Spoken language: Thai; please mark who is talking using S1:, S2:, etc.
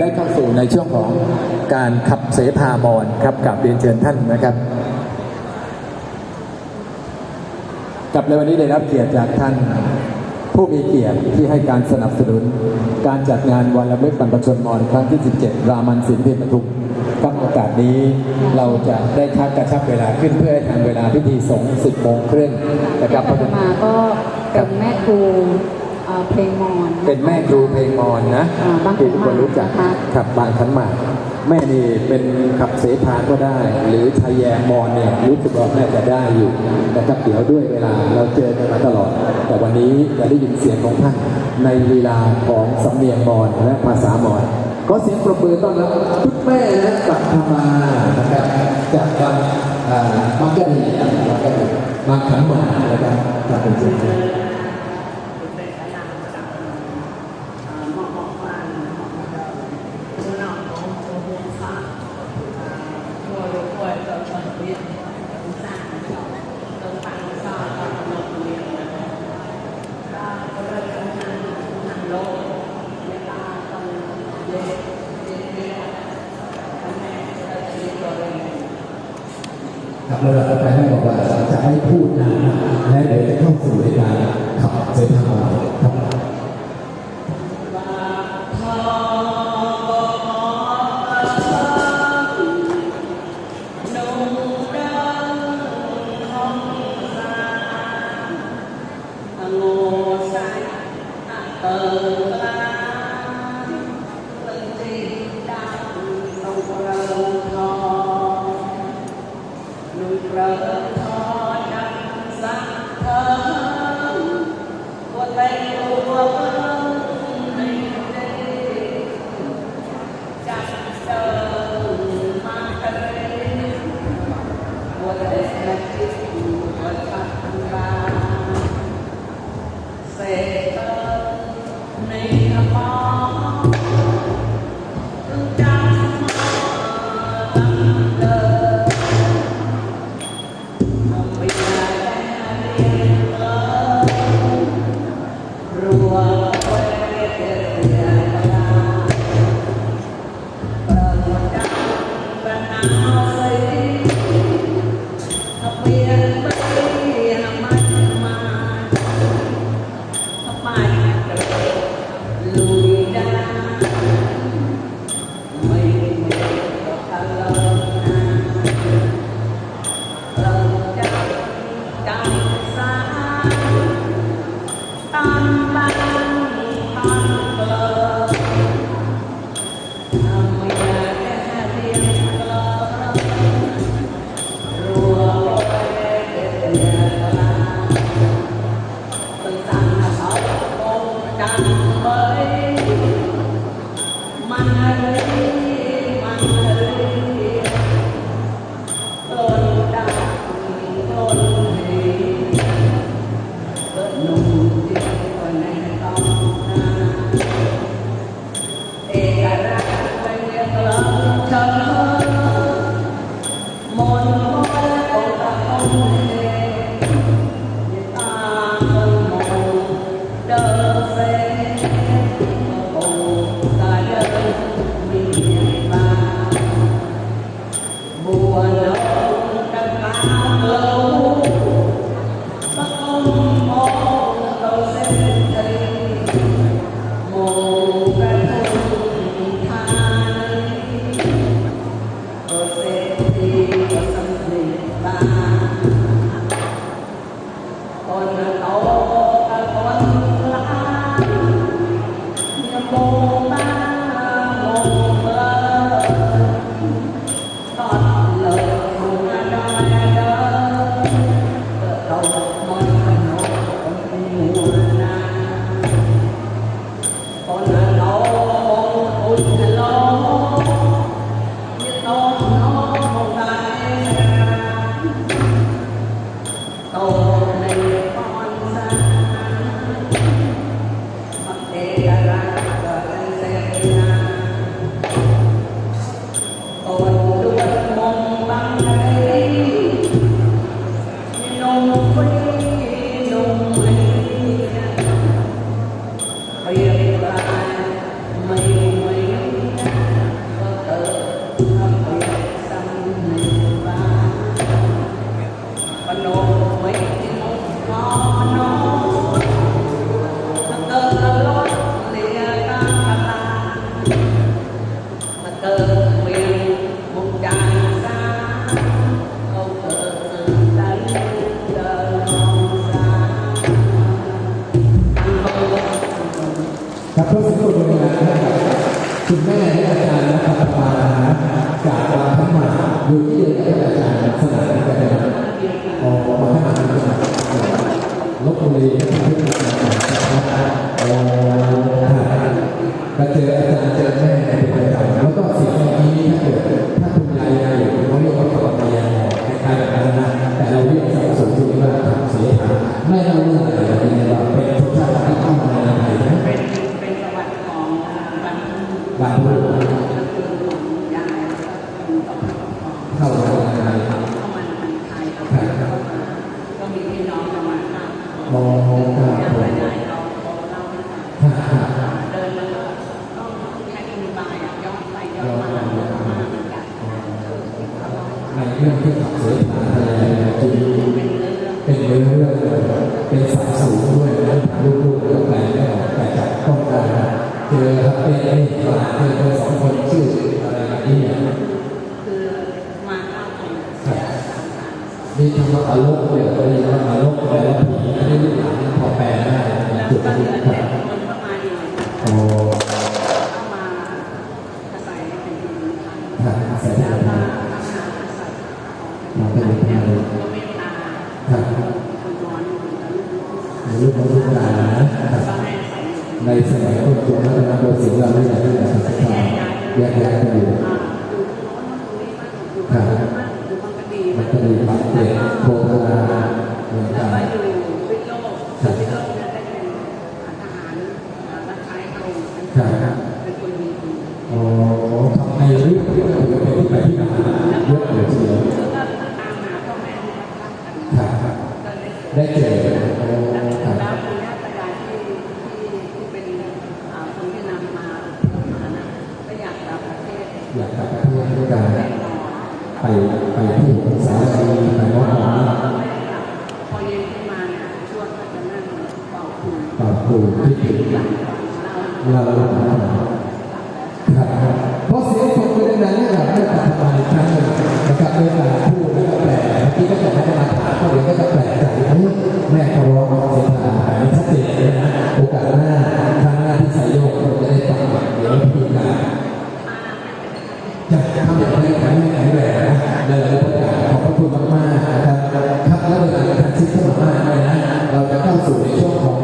S1: ได้เข้าสู่ในช่วงของการขับเสพามอนครับกับเรียนเชิญท่านนะครับ กับในวันนี้ได้รับเกียรติจากท่าน ผู้มีเกียรติที่ให้การสนับสนุน การจัดงานวันละลึกบรรพชนมอนครั้งที่ 17 รามันสินเพชรปทุมกับโอกาสนี้เราจะได้ทักกระชับเวลาขึ้นเพื่อให้ทันเวลาพิธีสงฆ์10โมงครึ่งนะครับ
S2: อาตมาก็เป็นแม่ครู เอ่อเพลงมอญะะ
S1: เป็นแม่ครูเพลงมอนนะ
S2: อ่าบาง
S1: ที่ทุกคนรู้จัก
S2: นะคะ
S1: ขับบางขันหมากแม่นี่เป็นขับเสพาก็ได้ หรือชายแยมมอนเนี่ยรู้สึกว่าแม่จะได้อยู่นะครับเดี๋ยวด้วยเวลาเราเจอกันมาตลอด แต่วันนี้จะได้ยินเสียงของท่านในลีลาของสำเนียงมอนและภาษามอนก็เสียงปรบมือต้อนรับทุกแม่และกลับมานะครับจากวัดอ่ามักกะดีมักกะดีมาขันหมากนะครับกลับเป็นเสียง
S3: ครับแล้วเราจะไปให้บอกว่าจะให้พูดนานนะและเดี๋ยวจะเข้าสู่ในการขับเสพาครับ
S1: ลบ เรื่องที่ขั
S3: บ
S1: เสพาอะไรจริง
S3: เป็นเรื่อง
S1: เป็นสายสูงด้วยนะลูกๆก็แปไม่ออกแต่จับต้องได้เจอครับเป็นไอ้หลานเจอคนสองคนชื่ออะไรนี่
S3: คือมาเข้าคน
S1: มีคำว่าอารมณ์เดี๋ยวมีคำว่าอารมณ์แปลว่าผีอันนี้ลูกหลานพอแปลได้จุดนี้ครับโอ้
S3: เข้ามาอาศัยในแผ่นดินไทย
S1: ครับอาศัย
S3: แล้ว
S1: ได้
S3: ก็ทำงานอาศัยของ
S1: มาเป็นไทย
S3: ก็เมตตา
S1: ครับ
S3: คุณนอนอยู่กับลูก
S1: ในลูกของลูกหลานนะครับ
S3: ก็ให้ ใส่อยู่
S1: ในสมัยต้นจงรัตนโกสินทร์เราไม่อยากให้เราสักคำแยกย้ายกันอยู่
S3: อ่าอยู่ตรงโน้นมาอยู่บ้านอยู่บ้านอยู่บ้านก็ดี
S1: มันก็มีบางเด็กโพธาเหมือนกั
S3: นก็อยู่วิโลกวิโลกเนี่ยได้เป็นทหารรับใช้เขาเป็นคนมีคุณ
S1: อ๋อทำไมเรื่องที่เราถือเป็นที่ไปที่มาเยอะเลยทีเดียว
S3: แล้วก็ตามหาพ่อแม่ที่รักกัน
S1: ครับ
S3: ก็เลย
S1: ได้เจอโอ้
S3: แล้ว
S1: ครับ
S3: แล้วคุณย่าตายายที่ที่ที่เป็นอ่าคนที่นำมามานะก็อยากกลับประเทศ
S1: อยากกลับประเทศด้วยกันไปไปที่สาวดีไปน้องหอม
S3: พอเย็นขึ้นมาเนี่ยช่วงก็จะนั่งเป่าคุย
S1: ปรับปรุงที่ถึง
S3: หลังเรา
S1: เราครับเพราะเสียงคนคนนั้นเนี่ยแบบไม่ตัดมาอีกครั้งหนึ่งนะครับด้วยการพูดแล้วก็แปลเมื่อกี้ก็จะไม่ได้มาถามเขาเดี๋ยวก็จะแปลกใจแม่เขาร้องเสียงผ่านหายชัดเจนเลยนะโอกาสหน้าครั้งหน้าที่ใส่โยกเราจะได้ฟังเดี๋ยวพิธีการ จะทำอย่างไรแข็งแข็งแรงนเลยขอบพระคุณมากๆนะครับครับแล้วเวลาการซิสเข้ามามากเลยนะ เราจะเข้าสู่ในช่วงของ